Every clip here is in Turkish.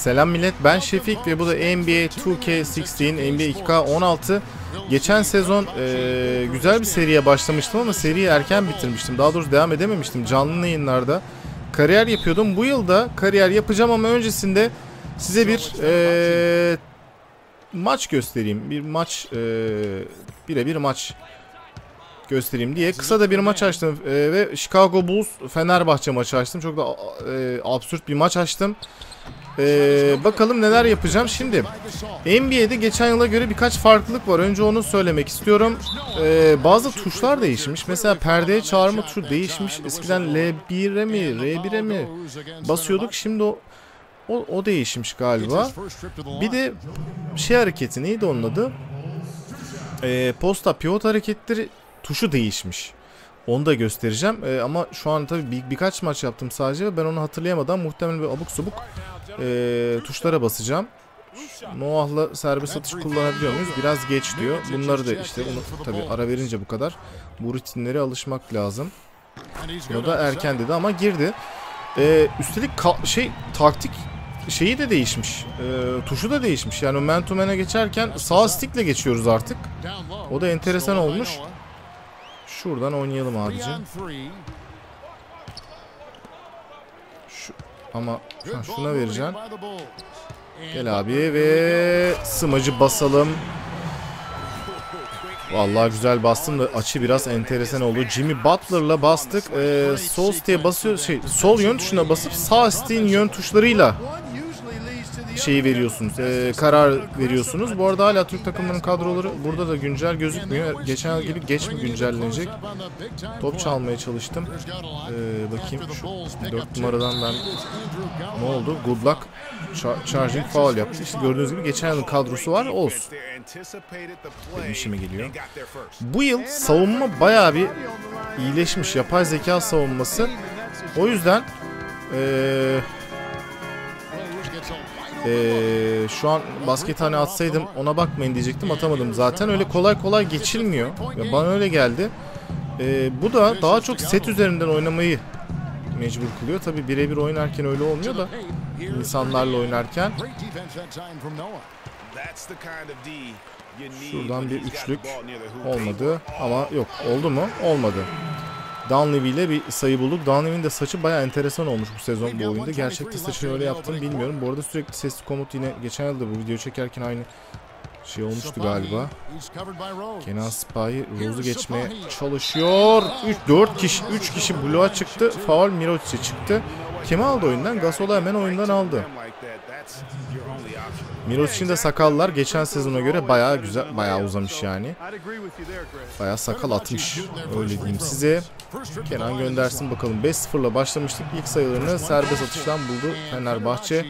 Selam millet ben Şefik ve bu da NBA 2K16, NBA 2K16. Geçen sezon e, güzel bir seriye başlamıştım ama seriyi erken bitirmiştim. Daha doğrusu devam edememiştim canlı yayınlarda. Kariyer yapıyordum. Bu yılda kariyer yapacağım ama öncesinde size bir e, maç göstereyim. Bir maç e, birebir maç göstereyim diye kısa da bir maç açtım e, ve Chicago Bulls Fenerbahçe maçı açtım. Çok da e, absürt bir maç açtım. Ee, bakalım neler yapacağım. Şimdi NBA'de geçen yıla göre birkaç farklılık var. Önce onu söylemek istiyorum. Ee, bazı tuşlar değişmiş. Mesela perdeye çağırma tuşu değişmiş. Eskiden L1'e mi R1'e mi basıyorduk. Şimdi o, o, o değişmiş galiba. Bir de şey hareketi neydi onun adı? Ee, posta pivot hareketleri tuşu değişmiş. Onu da göstereceğim. Ee, ama şu an tabii bir, birkaç maç yaptım sadece. Ben onu hatırlayamadan muhtemelen bir abuk subuk e, tuşlara basacağım. Noah'la serbest atış kullanabiliyor muyuz? Biraz geç diyor. Bunları da işte onu tabii ara verince bu kadar. Bu rutinlere alışmak lazım. Bunu da erken dedi ama girdi. Ee, üstelik şey taktik şeyi de değişmiş. Ee, tuşu da değişmiş. Yani man to man'e geçerken sağ stickle geçiyoruz artık. O da enteresan olmuş. Şuradan oynayalım abicim. Şu, ama ha, şuna vereceğim. Gel abi ve smacı basalım. Vallahi güzel bastım da açı biraz enteresan oldu. Jimmy Butler'la bastık. Ee, sol stick'e basıyor şey sol yön tuşuna basıp sağ stick'in yön tuşlarıyla şeyi veriyorsunuz. E, karar veriyorsunuz. Bu arada hala Türk takımlarının kadroları burada da güncel gözükmüyor. Geçen gibi geç mi güncellenecek? Top çalmaya çalıştım. E, bakayım şu 4 numaradan ben ne oldu? Good luck charging foul yaptı. İşte gördüğünüz gibi geçen yılın kadrosu var. Olsun. Benim işime geliyor. Bu yıl savunma bayağı bir iyileşmiş. Yapay zeka savunması. O yüzden eee ee, şu an basket hani atsaydım ona bakmayın diyecektim atamadım zaten. Öyle kolay kolay geçilmiyor. Ya bana öyle geldi. Ee, bu da daha çok set üzerinden oynamayı mecbur kılıyor. Tabi birebir oynarken öyle olmuyor da insanlarla oynarken. Şuradan bir üçlük olmadı ama yok oldu mu? Olmadı. Dunleavy ile bir sayı bulduk. Dunleavy'nin de saçı baya enteresan olmuş bu sezon bu oyunda. Gerçekte saçını öyle yaptığını bilmiyorum. Bu arada sürekli sesli komut yine geçen yılda bu video çekerken aynı şey olmuştu galiba. Kenan Spy Rose'u geçmeye çalışıyor. 3 4 kişi 3 kişi bloğa çıktı. Faul Mirotic'e çıktı. Kim aldı oyundan? Gasol'u hemen oyundan aldı. Mirosic'in de sakallar geçen sezona göre bayağı güzel, bayağı uzamış yani. Bayağı sakal atmış. Öyle diyeyim size. Kenan göndersin bakalım. 5-0'la başlamıştık. İlk sayılarını serbest atıştan buldu Fenerbahçe.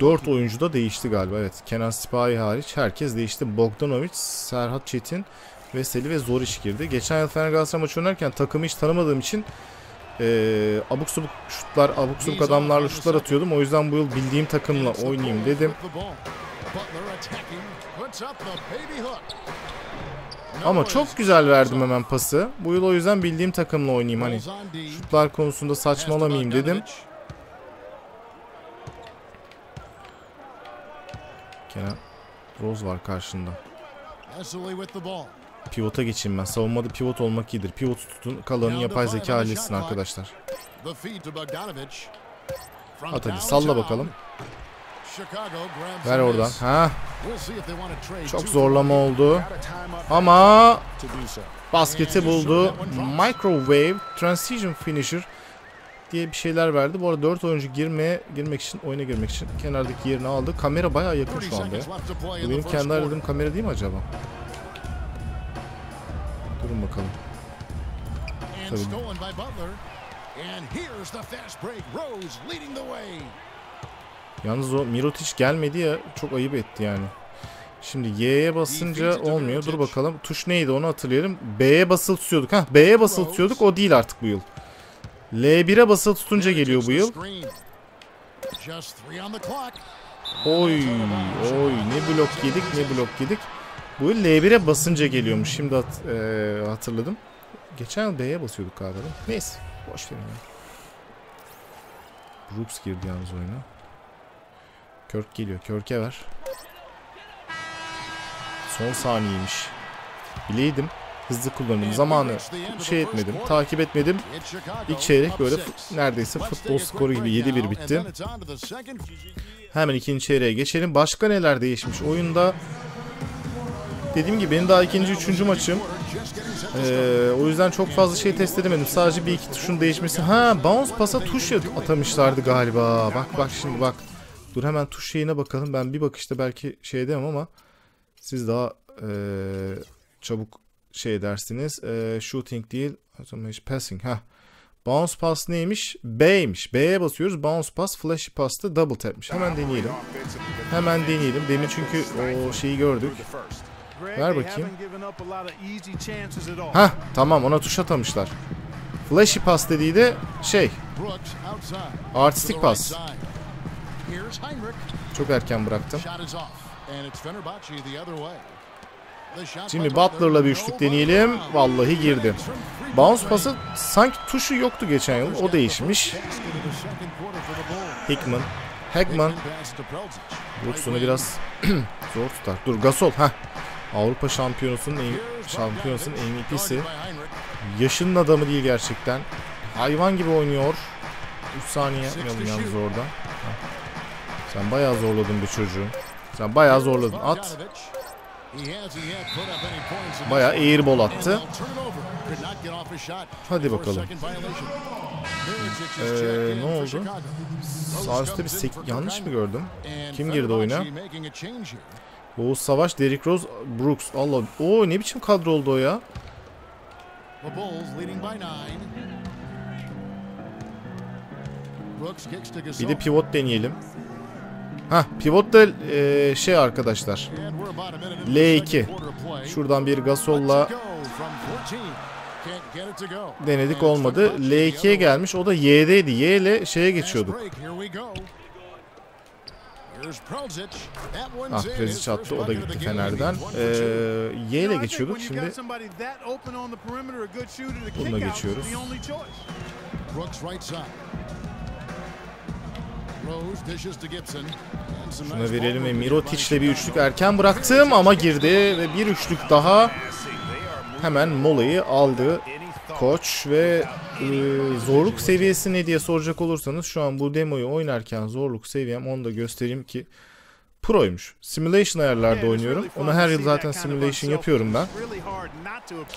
4 oyuncu da değişti galiba. Evet. Kenan Sipahi hariç herkes değişti. Bogdanovic, Serhat Çetin, Veseli ve Zoriş girdi. Geçen yıl Fener Galatasaray maçı oynarken takımı hiç tanımadığım için e, abuk subuk şutlar, abuk subuk adamlarla şutlar atıyordum. O yüzden bu yıl bildiğim takımla oynayayım dedim. Ama çok güzel verdim hemen pası. Bu yıl o yüzden bildiğim takımla oynayayım. Hani şutlar konusunda saçmalamayayım dedim. Kenan Rose var karşında. Pivota geçeyim ben. Savunmada pivot olmak iyidir. Pivot tutun. Kalanını yapay zeka halletsin arkadaşlar. At hadi salla bakalım. Ver oradan. Ha. Çok zorlama oldu. Ama basketi buldu. Microwave Transition Finisher diye bir şeyler verdi. Bu arada 4 oyuncu girmeye girmek için oyuna girmek için kenardaki yerini aldı. Kamera bayağı yakın şu anda. Bu benim kendi aradığım kamera değil mi acaba? Tabii. Yalnız o Mirotic gelmedi ya çok ayıp etti yani. Şimdi Y'ye basınca olmuyor. Dur bakalım. Tuş neydi onu hatırlayalım. B'ye basılı tutuyorduk. Hah B'ye basılı tutuyorduk. O değil artık bu yıl. L1'e basılı tutunca geliyor bu yıl. Oy oy ne blok yedik ne blok yedik. Bu yıl L1'e basınca geliyormuş. Şimdi hat, e, hatırladım. Geçen yıl B'ye basıyorduk galiba. Neyse. Boş verin ya. Brooks girdi yalnız oyuna. Körk geliyor. Körk'e ver. Son saniyeymiş. Bileydim. Hızlı kullandım. Zamanı şey etmedim. Takip etmedim. İlk çeyrek böyle neredeyse futbol skoru gibi 7-1 bitti. Hemen ikinci çeyreğe geçelim. Başka neler değişmiş oyunda? Dediğim gibi benim daha ikinci, üçüncü maçım. Ee, o yüzden çok fazla şey test edemedim. Sadece bir iki tuşun değişmesi. Ha bounce pasa tuş atamışlardı galiba. Bak bak şimdi bak. Dur hemen tuş şeyine bakalım. Ben bir bakışta belki şey edemem ama siz daha ee, çabuk şey dersiniz. Ee, shooting değil. Passing. Ha. Bounce pass neymiş? B'ymiş. B'ye basıyoruz. Bounce pass, flashy pass'ta double tap'miş. Hemen deneyelim. Hemen deneyelim. Demin çünkü o şeyi gördük. Ver bakayım. Ha tamam ona tuş atamışlar. Flashy pass dediği de şey artistik pas. Çok erken bıraktım. Jimmy Butler'la bir üçlük deneyelim. Vallahi girdi. Bounce pası sanki tuşu yoktu geçen yıl. O değişmiş. Hickman. Hackman. Brooks'unu biraz zor tutar. Dur Gasol. ha. Avrupa şampiyonusunun en, şampiyonusunun MVP'si. Yaşının adamı değil gerçekten. Hayvan gibi oynuyor. 3 saniye yapmayalım yalnız orada. Sen bayağı zorladın bu çocuğu. Sen bayağı zorladın. At. Bayağı airball attı. Hadi bakalım. Ee, ne oldu? Üstte bir sek yanlış mı gördüm? Kim girdi oyuna? Oğuz Savaş, Derrick Rose, Brooks. Allah. Oo ne biçim kadro oldu o ya? Bir de pivot deneyelim. Ha, pivot da e, şey arkadaşlar. L2. Şuradan bir Gasol'la denedik olmadı. L2'ye gelmiş. O da Y'deydi. Y ile şeye geçiyorduk. Ah Prezic attı. O da gitti Fener'den. Ee, y ile geçiyorduk. Şimdi bununla geçiyoruz. Şuna verelim ve Mirotic'le bir üçlük erken bıraktım ama girdi ve bir üçlük daha hemen molayı aldı koç ve e, zorluk seviyesi ne diye soracak olursanız şu an bu demoyu oynarken zorluk seviyem onu da göstereyim ki proymuş. Simulation ayarlarda oynuyorum. Onu her yıl zaten simulation yapıyorum ben.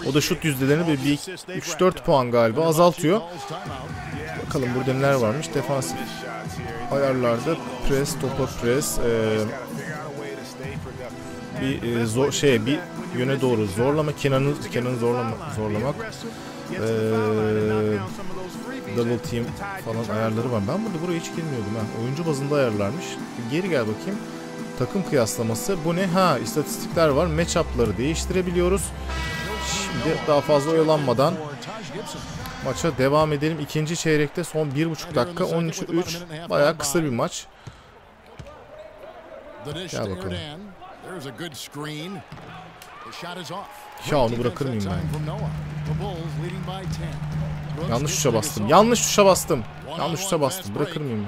O da şut yüzdelerini bir, bir 3-4 puan galiba azaltıyor. Bakalım burada neler varmış. Defansif ayarlarda press, topa press, e, bir e, zor, şey bir yöne doğru zorlama, Kenan'ı Kenan'ı zorlama, zorlamak. Ee, double team falan ayarları var. Ben burada buraya hiç girmiyordum ha. Oyuncu bazında ayarlarmış. Geri gel bakayım. Takım kıyaslaması. Bu ne? Ha istatistikler var. Matchup'ları değiştirebiliyoruz. Şimdi daha fazla oyalanmadan maça devam edelim. İkinci çeyrekte son 1,5 dakika 13-3 bayağı kısa bir maç. Gel bakalım. Ya onu bırakır mıyım ben? Yanlış tuşa bastım. Yanlış tuşa bastım. Yanlış tuşa bastım. Bırakır mıyım?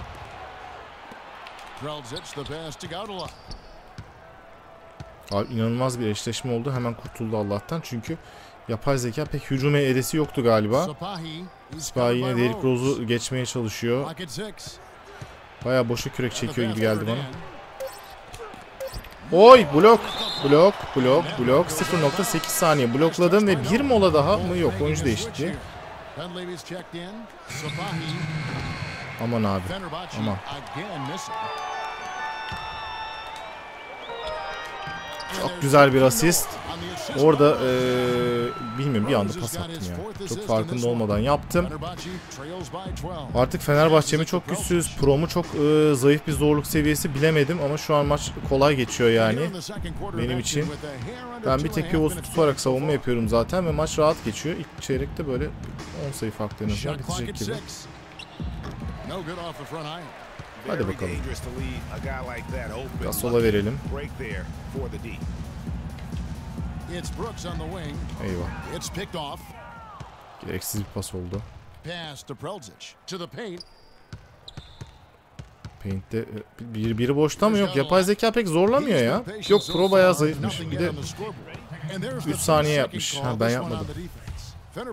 Abi inanılmaz bir eşleşme oldu. Hemen kurtuldu Allah'tan. Çünkü yapay zeka pek hücum edesi yoktu galiba. Sipahi yine Derrick Rose'u geçmeye çalışıyor. Baya boşa kürek çekiyor gibi geldi bana. Oy blok blok blok blok 0.8 saniye blokladım ve bir mola daha mı yok oyuncu değişti. Aman abi aman. Çok güzel bir asist. Orada ee, bilmiyorum bir anda pas attım ya. Çok farkında olmadan yaptım. Artık Fenerbahçe'mi çok güçsüz, Pro'mu çok e, zayıf bir zorluk seviyesi bilemedim ama şu an maç kolay geçiyor yani benim için. Ben bir tek pivotu tutarak savunma yapıyorum zaten ve maç rahat geçiyor. İlk çeyrekte böyle 10 sayı farklı en azından bitecek gibi. Hadi bakalım. Gasol'a verelim. Eyvah. Gereksiz bir pas oldu. Paint'te e, bir, biri boşta mı yok? Yapay zeka pek zorlamıyor ya. Yok Pro bayağı zayıfmış. Bir de 3 saniye yapmış. Ha, ben yapmadım.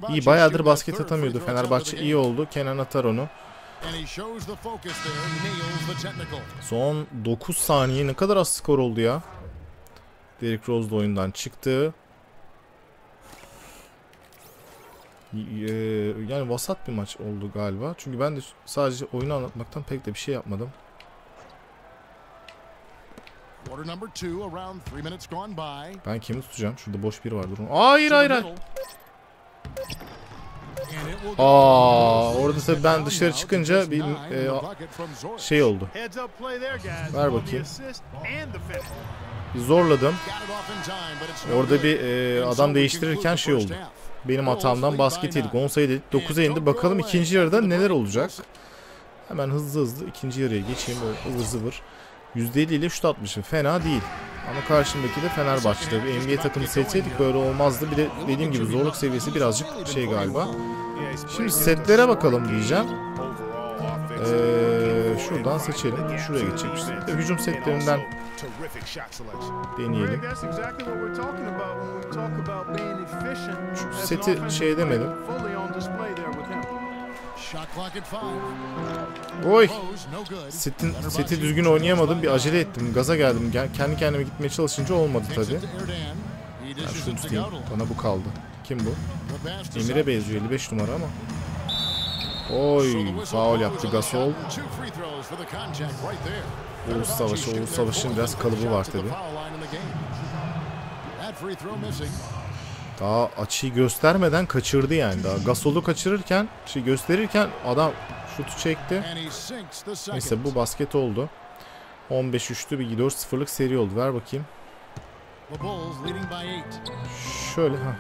iyi bayağıdır basket atamıyordu. Fenerbahçe iyi oldu. Kenan atar onu. Son 9 saniye ne kadar az skor oldu ya. Derrick Rose da oyundan çıktı. E, Yani vasat bir maç oldu galiba. Çünkü ben de sadece oyunu anlatmaktan pek de bir şey yapmadım. Ben kimi tutacağım? Şurada boş biri var. Durun. Hayır hayır hayır. Aa, orada tabii ben dışarı çıkınca bir e, şey oldu. Ver bakayım. Bir zorladım. Orada bir e, adam değiştirirken şey oldu. Benim hatamdan basket yedik. 10 sayı dedik. 9'a indi. Bakalım ikinci yarıda neler olacak. Hemen hızlı hızlı ikinci yarıya geçeyim. Böyle ıvır zıvır. %50 ile şut atmışım. Fena değil. Ama karşımdaki de Fenerbahçe tabii. NBA takımı seçseydik böyle olmazdı. Bir de dediğim gibi zorluk seviyesi birazcık şey galiba. Şimdi setlere bakalım diyeceğim. Ee, şuradan seçelim. Şuraya. Bir de hücum setlerinden deneyelim. Şu seti şey demedim. Oy! Setin, seti düzgün oynayamadım. Bir acele ettim. Gaza geldim. Gel- Kendi kendime gitmeye çalışınca olmadı tabii. Ben şunu tutayım. Bana bu kaldı. Kim bu? Emir'e benziyor 55 numara ama. Oy! Faul yaptı Gasol. Uğuz Savaşı. Uğuz Savaş'ın biraz kalıbı var tabii. Daha açıyı göstermeden kaçırdı yani. Daha Gasol'u kaçırırken, şey gösterirken adam şutu çekti. Neyse bu basket oldu. 15-3'lü bir 4-0'lık seri oldu. Ver bakayım. Şöyle ha.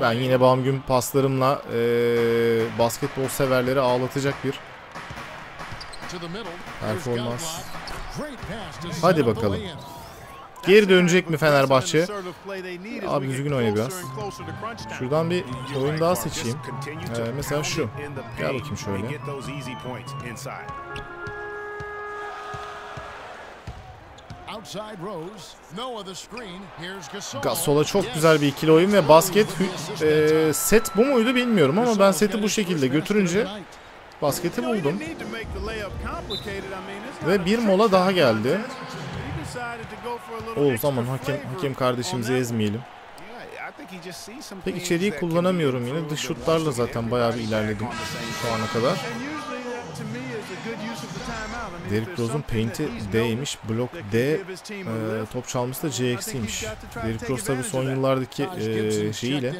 Ben yine bam gün paslarımla eee, basketbol severleri ağlatacak bir performans. Hadi bakalım. Geri dönecek mi Fenerbahçe? Abi düzgün oyna biraz. Şuradan bir oyun daha seçeyim. Ee, mesela şu. Gel bakayım şöyle. Gasol'a çok güzel bir ikili oyun ve basket e, set bu muydu bilmiyorum ama ben seti bu şekilde götürünce basketi buldum. Ve bir mola daha geldi. O zaman hakem hakem kardeşimizi ezmeyelim. Pek içeriği kullanamıyorum yine. Dış şutlarla zaten bayağı bir ilerledim şu ana kadar. Derrick Rose'un paint'i D'ymiş. Blok D, e, top çalması da CX'iymiş. Derrick Rose tabi son yıllardaki e, şeyiyle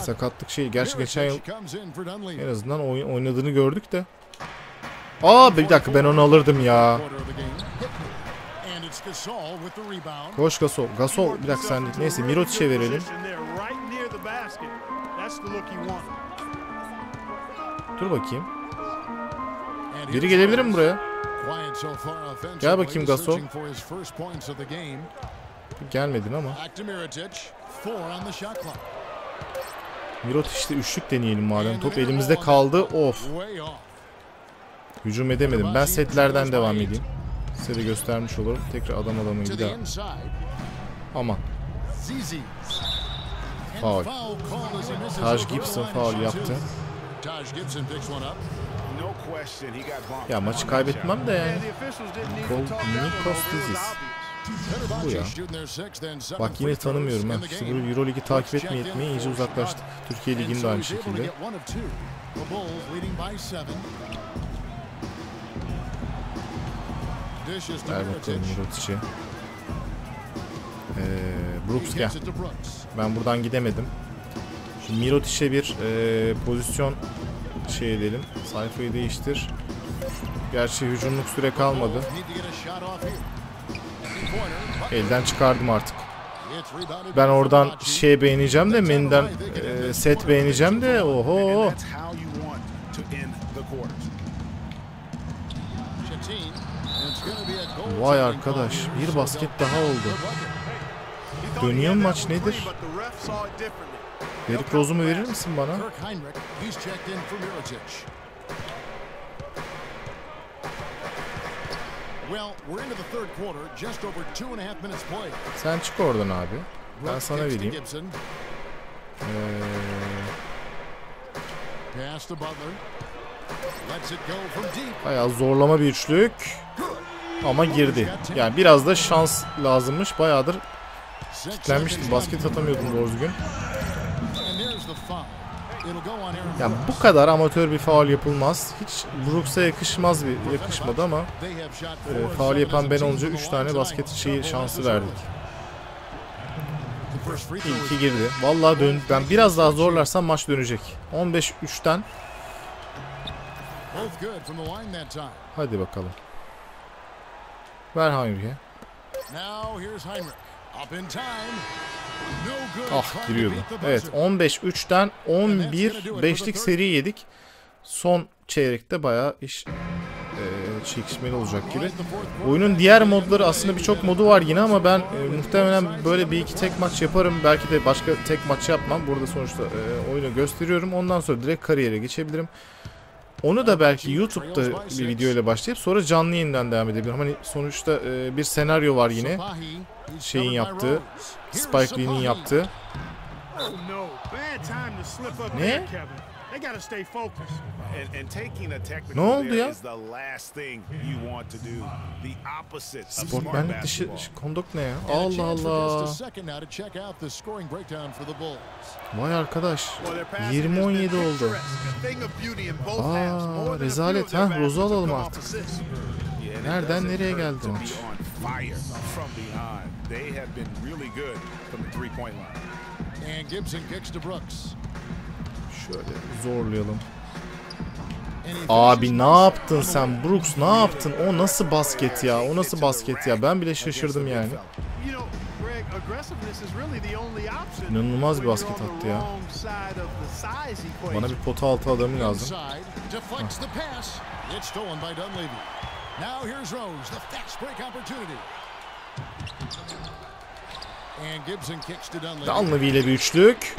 sakatlık şey. Gerçi geçen yıl en azından oy- oynadığını gördük de. Aa bir dakika ben onu alırdım ya. Koş Gasol. Gasol bir dakika sen neyse Mirotic'e verelim. Dur bakayım. Biri gelebilir mi buraya? Gel bakayım Gasol. Gelmedin ama. Mirotic'te üçlük deneyelim madem. Top elimizde kaldı. Of. Hücum edemedim. Ben setlerden devam edeyim. Size de göstermiş olurum. Tekrar adam adamı bir daha. Aman. Faul. Taj Gibson faul yaptı. Ya maçı kaybetmem de yani. Kol Nikos Dizis. Bu ya. Bak yine tanımıyorum ha. İşte bu Euroligi takip etmeye etmeye iyice uzaklaştık. Türkiye Ligi'nde de aynı şekilde. Ver bakalım Mirotic'e. Ee, Brooks gel. Ben buradan gidemedim. Şimdi Mirotic'e bir e, pozisyon şey edelim. Sayfayı değiştir. Gerçi hücumluk süre kalmadı. Elden çıkardım artık. Ben oradan şey beğeneceğim de menüden e, set beğeneceğim de oho. Vay arkadaş bir basket daha oldu. Dönüyor maç nedir? Derrick Rose'umu verir misin bana? Sen çık oradan abi. Ben sana vereyim. Ee... Bayağı zorlama bir üçlük. Ama girdi. Yani biraz da şans lazımmış. Bayağıdır seconds Basket atamıyordum doğru düzgün. Brooks. bu kadar amatör bir faul yapılmaz. Hiç Brooks'a yakışmaz bir yakışmadı ama e, faul yapan ben olunca from 3 the tane basket şeyi şansı verdik. İyi ki girdi. Vallahi dön ben biraz daha zorlarsam maç dönecek. 15-3'ten both good from the line that time. hadi bakalım. No good. Ah giriyordu. Evet buzzer. 15-3'ten 11-5'lik seri yedik. Son çeyrekte bayağı iş e, çekişmeli olacak gibi. Oyunun diğer modları aslında birçok modu var yine ama ben e, muhtemelen böyle bir iki tek maç yaparım. Belki de başka tek maç yapmam. Burada sonuçta e, oyunu gösteriyorum. Ondan sonra direkt kariyere geçebilirim. Onu da belki YouTube'da bir video ile başlayıp sonra canlı yayından devam edebilirim. Hani sonuçta e, bir senaryo var yine. Şeyin yaptığı, Spike Lee'nin yaptığı. Oh Ne? They gotta stay focused. And, and taking a technical Ne oldu ya? is the last thing you want to do. The opposite of smart Sportmenlik dışı basketball. konduk ne ya? Allah Allah. Vay arkadaş. Well, their passing has 20-17 been oldu. Aa, rezalet. baskets have alalım artık. Nereden nereye geldi maç? They have been really good from the three-point line. And Gibson kicks to Brooks. Şöyle zorlayalım. Abi ne yaptın sen. Brooks ne yaptın? O nasıl basket ya? O nasıl basket ya? Ben bile şaşırdım yani. İnanılmaz bir basket attı ya. Bana bir pota altı adamı lazım. Dunleavy ile bir üçlük.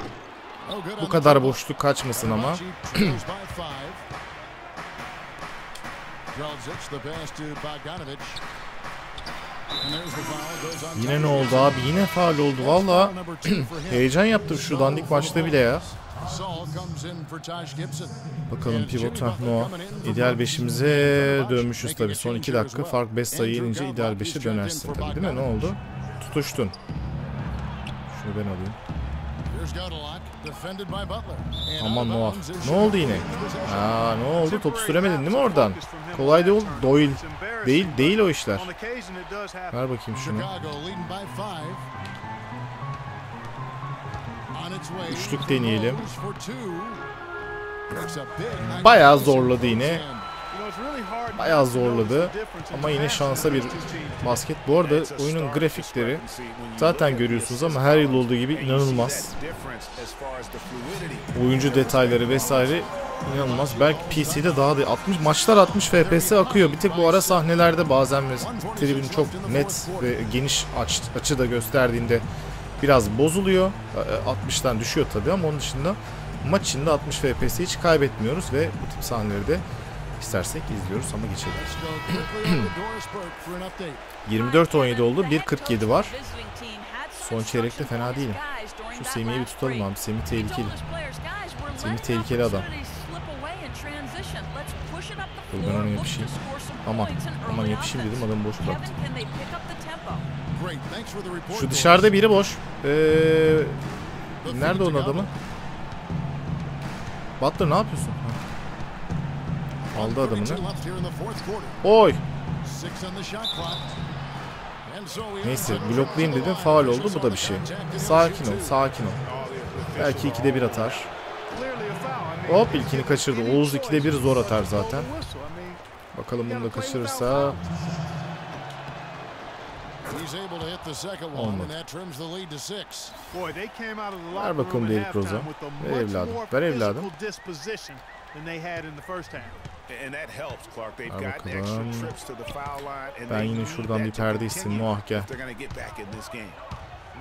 Bu kadar boşluk kaçmasın ama. Yine ne oldu abi? Yine faal oldu. Valla heyecan yaptım şu dandik maçta bile ya. Bakalım pivot ha Noah. İdeal beşimize dönmüşüz tabii. Son 2 dakika fark 5 sayı yenince ideal 5'e dönersin tabii değil mi? Ne oldu? Tutuştun. Şunu ben alayım. Aman Noah. Ne oldu yine? Aa ne oldu? Topu süremedin değil mi oradan? Kolay değil. Doyle. Değil, değil o işler. Ver bakayım şunu. Üçlük deneyelim. Bayağı zorladı yine. Bayağı zorladı. Ama yine şansa bir basket. Bu arada oyunun grafikleri zaten görüyorsunuz ama her yıl olduğu gibi inanılmaz. Oyuncu detayları vesaire inanılmaz. Belki PC'de daha da 60 maçlar 60 FPS akıyor. Bir tek bu ara sahnelerde bazen tribün çok net ve geniş aç, açı da gösterdiğinde biraz bozuluyor. E, 60'tan düşüyor tabii ama onun dışında maç içinde 60 FPS hiç kaybetmiyoruz ve bu tip sahneleri de istersek izliyoruz ama geçelim. Let's go quickly over to Doris Burke for an update. 24-17 oldu. 1.47 var. Son çeyrekte fena değilim. Şu Semih'i bir tutalım abi. Semih tehlikeli. Semih tehlikeli adam. Dur ben ona yapışayım. Aman, aman yapışayım dedim adamı boş bıraktım. Şu dışarıda biri boş. Ee, nerede onun adamı? Butler ne yapıyorsun? Ha. Aldı adamını. 32 left here in the fourth quarter. Oy! Neyse bloklayayım dedim faal oldu bu da bir şey. Sakin ol sakin ol. Belki ikide bir atar. Hop ilkini kaçırdı. Oğuz ikide bir zor atar zaten. Bakalım bunu da kaçırırsa. Olmadı. Ver bakalım Derrick Rose'a. Ver evladım, ver evladım. Got bakalım. extra trips to the foul line, and Ben yine şuradan bir perde isteyeyim. Noah gel. if They're going to get back in this game.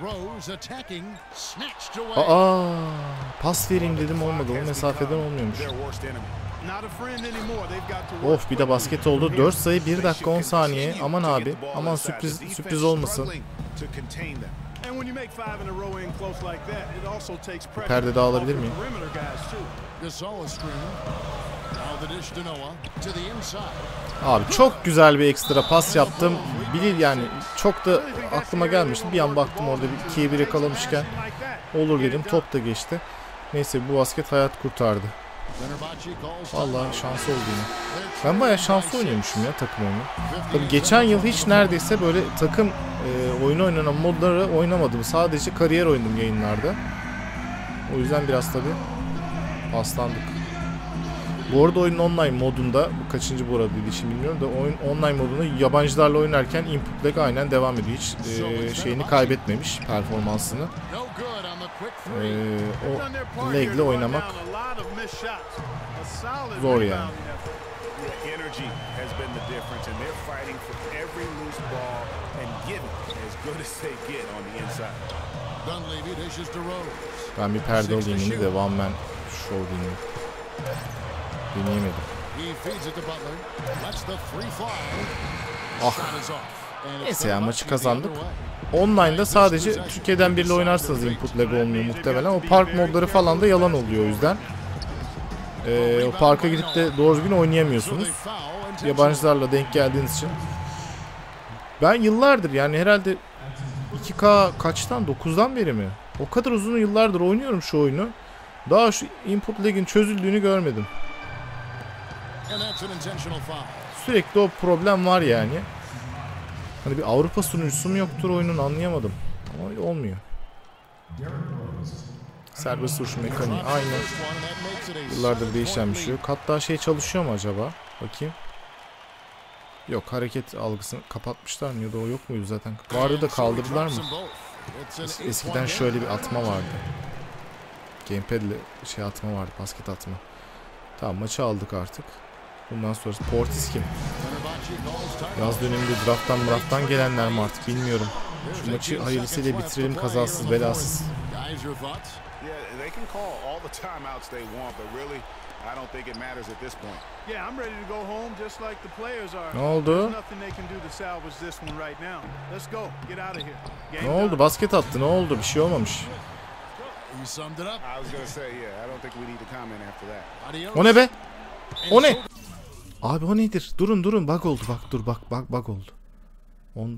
Rose attacking, snatched away. Aa, pas vereyim dedim olmadı. O mesafeden olmuyormuş. Of bir de basket oldu. 4 sayı 1 dakika 10 saniye. Aman abi. Aman sürpriz sürpriz olmasın. Pressure perde the miyim? Abi çok güzel bir ekstra pas yaptım. Bilir yani çok da aklıma gelmişti. Bir an baktım orada bir 2'ye 1 yakalamışken olur dedim. Top da geçti. Neyse bu basket hayat kurtardı. Vallahi şanslı oldu. Ben bayağı şanslı oynuyormuşum ya takım oyunu. Tabii geçen yıl hiç neredeyse böyle takım e, oyunu oynanan modları oynamadım. Sadece kariyer oynadım yayınlarda. O yüzden biraz tabii paslandık. Bu arada oyunun online modunda, bu kaçıncı bu arada şimdi bilmiyorum da oyun online modunda yabancılarla oynarken input lag aynen devam ediyor. Hiç e, şeyini kaybetmemiş performansını. E, o to run oynamak Zor yani. energy has been the difference, and they're fighting for every loose ball and giving as good as they get on the inside. Dunleavy dishes to Rose. ben bir perde alayım yine de one man show deneyeyim. Deneyemedim. Ah. Neyse ya, maçı kazandık. Online'da sadece Türkiye'den biriyle oynarsanız input lag olmuyor muhtemelen. O park modları falan da yalan oluyor o yüzden. Ee, o parka gidip de doğru düzgün oynayamıyorsunuz. Yabancılarla denk geldiğiniz için. Ben yıllardır yani herhalde 2K kaçtan 9'dan beri mi? O kadar uzun yıllardır oynuyorum şu oyunu. Daha şu input lag'in çözüldüğünü görmedim. Sürekli o problem var yani. Hani bir Avrupa sunucusu mu yoktur oyunun anlayamadım. Ama olmuyor. Serbest vuruş mekaniği aynı. Yıllardır değişen bir şey yok. Hatta şey çalışıyor mu acaba? Bakayım. Yok hareket algısını kapatmışlar mı ya da o yok muydu zaten? Vardı da kaldırdılar mı? Eskiden şöyle bir atma vardı. Gamepad'le şey atma vardı, basket atma. Tamam maçı aldık artık. Bundan sonrası Portis kim? Yaz döneminde drafttan drafttan gelenler mi artık bilmiyorum. Şu maçı hayırlısıyla bitirelim kazasız belasız. Ne oldu? Ne oldu? Basket attı. Ne oldu? Bir şey olmamış. O ne be? O ne? Abi o nedir? Durun durun. Bug oldu. Bak dur bak bak bug oldu. Onu,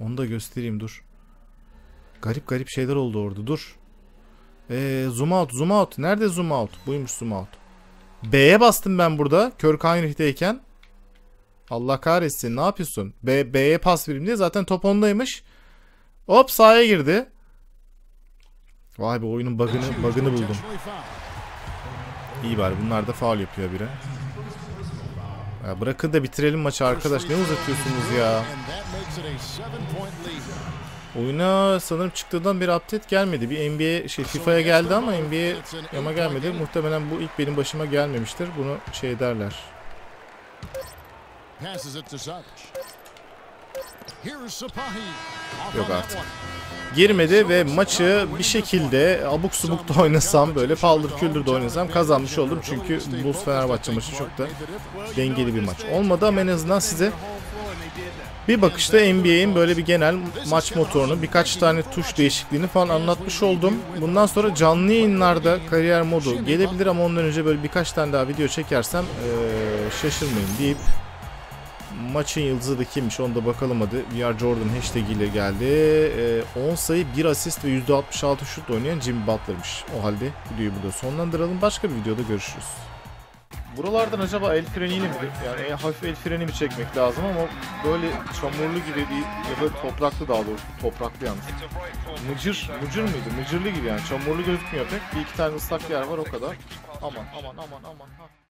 onu da göstereyim dur. Garip garip şeyler oldu orada. Dur. Ee, zoom out zoom out. Nerede zoom out? Buymuş zoom out. B'ye bastım ben burada. Kirk Heinrich'teyken. Allah kahretsin. Ne yapıyorsun? B, B'ye pas vereyim diye. Zaten top ondaymış. Hop sahaya girdi. Vay be oyunun bug'ını, bug'ını buldum. İyi bari bunlar da faul yapıyor biri. Ya bırakın da bitirelim maçı arkadaş. Ne uzatıyorsunuz ya? Oyuna sanırım çıktığından beri update gelmedi. Bir NBA şey FIFA'ya geldi ama NBA ama gelmedi. Muhtemelen bu ilk benim başıma gelmemiştir. Bunu şey derler. Yok artık. Girmedi ve maçı bir şekilde abuk subuk da oynasam böyle paldır küldür de oynasam kazanmış oldum. Çünkü Bulls Fenerbahçe maçı çok da dengeli bir maç olmadı ama en azından size bir bakışta NBA'in böyle bir genel maç motorunu birkaç tane tuş değişikliğini falan anlatmış oldum. Bundan sonra canlı yayınlarda kariyer modu gelebilir ama ondan önce böyle birkaç tane daha video çekersem eee, şaşırmayın deyip maçın yıldızı da kimmiş onu da bakalım hadi. We are Jordan hashtag ile geldi. Eee, 10 sayı 1 asist ve %66 şut oynayan Jimmy Butler'mış. O halde videoyu burada sonlandıralım. Başka bir videoda görüşürüz. Buralardan acaba el freniyle mi? Yani en hafif el freni mi çekmek lazım ama böyle çamurlu gibi bir ya böyle topraklı daha doğrusu topraklı yalnız. Mıcır, mıcır mıydı? Mıcırlı gibi yani çamurlu gözükmüyor pek. Bir iki tane ıslak yer var o kadar. Aman aman aman aman.